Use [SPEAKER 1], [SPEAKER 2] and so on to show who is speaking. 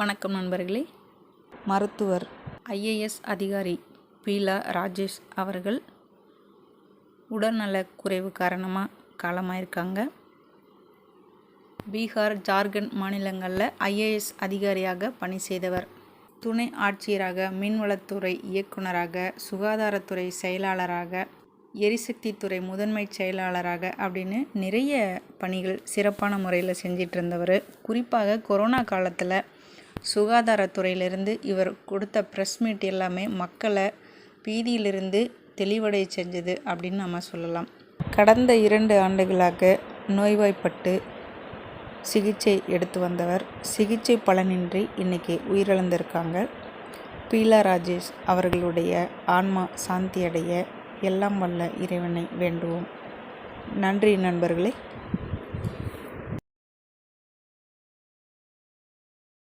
[SPEAKER 1] வணக்கம் நண்பர்களே. மருத்துவர். ஐஏஎஸ் அதிகாரி பீலா ராஜேஷ் அவர்கள் உடல்நலக் குறைவு காரணமாக காலமாயிருக்காங்க. பீகார் ஜார்க்கண்ட் மாநிலங்களில் ஐஏஎஸ் அதிகாரியாக பணி செய்தவர். துணை ஆட்சியராக மீன்வளத்துறை இயக்குனராக சுகாதாரத்துறை செயலாளராக எரிசக்தித்துறை முதன்மை செயலாளராக அப்படின்னு நிறைய பணிகள் சிறப்பான முறையில் செஞ்சிட்டு இருந்தவர். குறிப்பாக கொரோனா காலத்தில் சுகாதாரத்துறையிலிருந்து இவர் கொடுத்த ப்ரெஸ் மீட் எல்லாமே மக்களை பீதியிலிருந்து தெளிவடைய செஞ்சது அப்படின்னு நம்ம சொல்லலாம். கடந்த இரண்டு ஆண்டுகளாக நோய்வாய்ப்பட்டு சிகிச்சை எடுத்து வந்தவர். சிகிச்சை பலனின்றி இன்னைக்கு உயிரிழந்திருக்காங்க. பீலா ராஜேஷ் அவர்களுடைய ஆன்மா சாந்தி அடைய எல்லாம் வல்ல இறைவனை வேண்டுவோம். நன்றி நண்பர்களே.